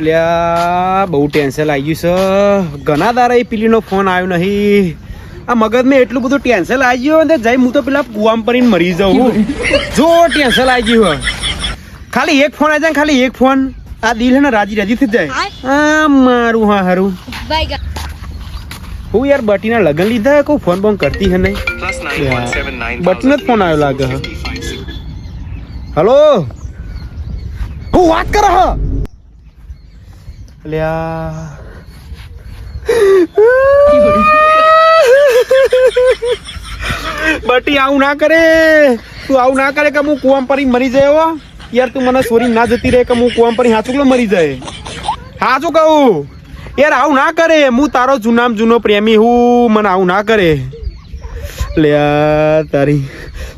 લ્યા બહુ ટેન્શન આવી ગયું છે. ઘણા દારા એ પીલીનો ફોન આવ્યો નહીં. આ મગજમાં એટલું બધું ટેન્શન આવી ગયું ને જઈ હું તો પેલા કુવામ પરીને મરી જાઉં. જો ટેન્શન આવી ગયું ખાલી એક ફોન આવી જાય ને ખાલી એક ફોન આ દિલ ને રાજી રાજી થઈ જાય. આ મારું હા હારું. હું યાર બટીના લગન લીધા કોઈ ફોન બોન કરતી હે નહીં. બટીનો જ ફોન આવ્યો લાગે હે. હલો હું વાત કરો હ? અલ્યા બટી, આવું ના કરે. તું આવું ના કરે કે હું કુવામ પરી મરી જાય યાર, તું મને સોરી ના જતી રહે કે હું કુવામ પરી હાચુકલો મરી જાય? હાચું કહું. યાર, આવું ના કરે. હું તારો જૂનામ જૂનો પ્રેમી હું. મને આવું ના કરે. લ્યા, તારી.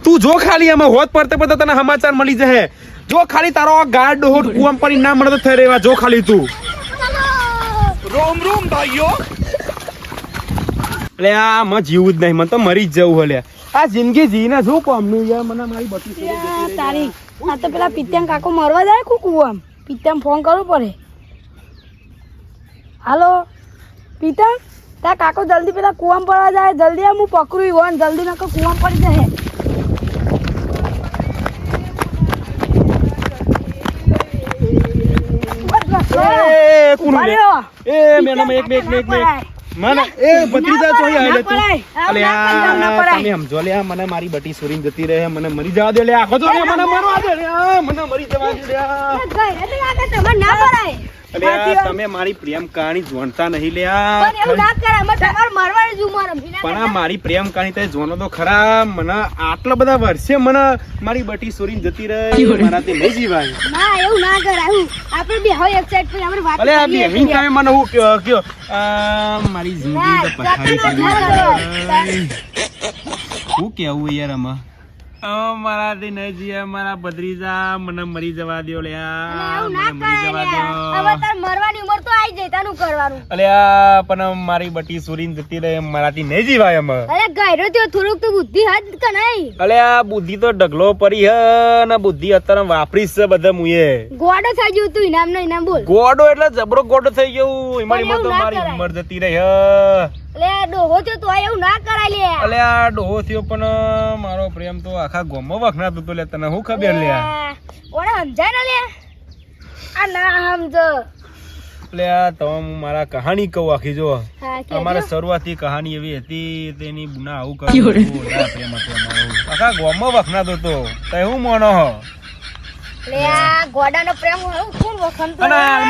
તું જો ખાલી એમાં હોત પડતે પડતે તને સમાચાર મળી જશે. જો ખાલી તારો ગાર્ડ હોટ કુવામ પરી ના મળતો થઈ રહેવા. જો ખાલી તું. રોમ રોમ ભાઈઓ? એટલે આ માં જીવું જ નહીં મને તો મરી જ જવું હલે. આ જિંદગી જીને શું કોમનું યાર મને મારી બટી તારી આ તો પેલા પિત્યામ કાકો મરવા જાય કુ કુવામ પિત્યામ ફોન કરવો પડે. હાલો પિત્યામ તાર કાકો જલ્દી પેલા કુવામ પડવા જાય જલ્દી હું પકડું હોય જલ્દી નકર કુવામ પડી જાય એ કોનું ઊભા લે? રહ્યો. એ મેડમ એક બે એક બે એક બે મને એ ભત્રીજા. તમે સમજો લે મારી બટી સુરીન જતી રહે મને મરી જવા દે લે આખો તો મને મરવા દે મને મરી જવા દે લે ના પડાય આ તમે મારી પ્રેમ કહાણી જોણતા નહીં લે આ. પણ આ મારી પ્રેમ કહાણી તે જોનો તો ખરા મને આટલા બધા વર્ષે મને મારી બટી સોરીન જતી રહી મારાથી નહીં જીવાય. ના એવું ના કરાય હું આપણે બે હોય એક સાઈડ પર આપણે વાત અલે આ બેહીન તમે મને હું કયો કયો? આ મારી જિંદગી તો. શું કેવું યાર આમાં? મારાથી નહીં જીવે મારા ભત્રીજા મને મરી જવા દો લે આ, મને મરી જવા દો મરવાની આવી જાય તાનું કરવાનું. અલે આ પણ મારી બટી સુરીન જતી રહે મારાથી નહીં જીવાય એમ. અરે ગાયરો થયો થોડુંક તો બુદ્ધિ હાથ કે નહીં. અલે આ બુદ્ધિ તો ઢગલો પડી હ ને બુદ્ધિ અત્યારે વાપરીશ છે બધા મુએ. ગોડો થઈ ગયો તું ઇનામ નો ઇનામ બોલ. ગોડો એટલે જબરો ગોડો થઈ ગયો તો એવું ના મારી. ઉંમર જતી રહે અલે ડોહો થયો તો એવું ના કરાય લે. અલે આ ડોહો થયો પણ મારો પ્રેમ તો આખા ગોમમાં વખણાતો તો લે તને શું ખબર લે ઓરે સમજાય ને લે? આ ના સમજો. એટલે આ તમે મારા કહાની કહું આખી જો અમારે શરૂઆતથી કહાની એવી હતી તેની બુના આવું કર્યું પ્રેમ હતો આખા ગોમમાં વખણાતો તો તે હું મોનો હો?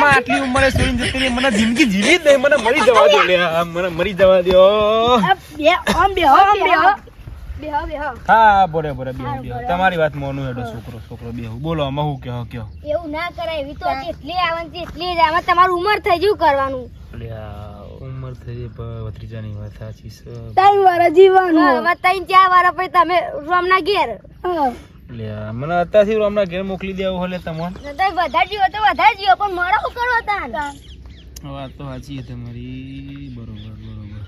આટલી ઉંમરે જતી મને જિંદગી જીવી જ નહીં મને મરી જવા દો મને મરી જવા દો આ બે આમ બે આમ બે બે બે હા બોરે બોરે બેહુ બેહુ. તમારી વાત મોનું હેડો છોકરો છોકરો બેહુ. બોલો આમાં હું કહો કયો એવું ના કરાય એવી તો એટલી આવવાની એટલી જ આમાં તમારું ઉંમર થઈ ગયું કરવાનું. ઉંમર થઈ ભત્રીજાની વાત સાચી છે. ત્રણ વાર જીવવાનું. આમાં ત્રણ ચાર વાર પછી તમે રોમના ઘેર. લે મને અત્યારથી હમણાં ઘેર મોકલી દેવું હલે તમને. વધારે જીવો તો વધારે જીવો પણ મારો શું કરો તાન વાત તો સાચી છે તમારી. બરોબર બરોબર.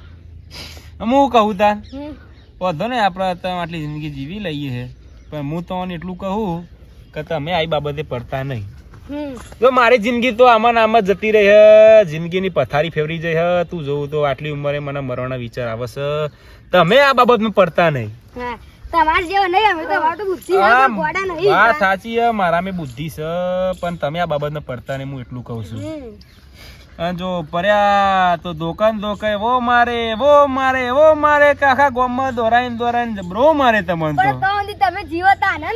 હું કહું તાર હમ. વધો ને આપણે આટલી જિંદગી જીવી લઈએ છે. પણ હું તમને એટલું કહું કે તમે આ બાબતે પડતા નહીં. જો મારી જિંદગી તો આમાં આમ જતી રહી હે જિંદગીની પથારી ફેવરી જઈ હે તું જોવું તો આટલી ઉંમરે મને મરવાના વિચાર આવે છે. તમે આ બાબતમાં પડતા નહીં. સાચી મારા મેં બુદ્ધિ છે પણ તમે આ બાબતમાં પડતા નહીં હું એટલું કહું છું. જો પર્યા તો દોકાન દોકાય વો મારે વો મારે વો મારે કે આખા ગામમાં દોરાઈને દોરાઈને જબરો મારે તમને તો. તમે જીવતા ને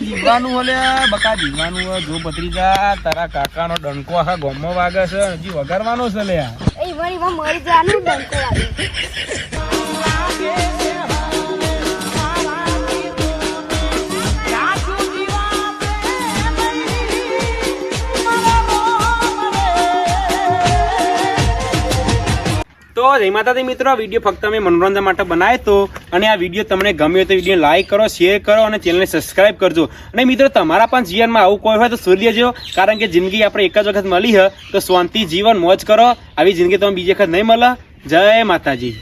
જીવાનું ઓલે બકા જીવાનું જો ભત્રીજા તારા કાકાનો ડંકો આખા ગોમમાં વાગે છે હજી વગાડવાનો છે લે એ વળી માં મરી જવાનું ડંકો વાગે. જય માતાજી મિત્રો વીડિયો ફક્ત અમે મનોરંજન માટે બનાવ્યો તો અને આ વીડિયો તમને ગમ્યો તો વીડિયો લાઈક કરો શેર કરો અને ચેનલને સબસ્ક્રાઇબ કરજો. અને મિત્રો, તમારા પણ જીવનમાં આવું કોઈ હોય તો શોધી લેજો, કારણ કે જિંદગી આપણે એક જ વખત મળી હ, તો શાંતિ, જીવન, મોજ કરો. આવી જિંદગી તમે બીજી વખત નહીં મળે. જય માતાજી.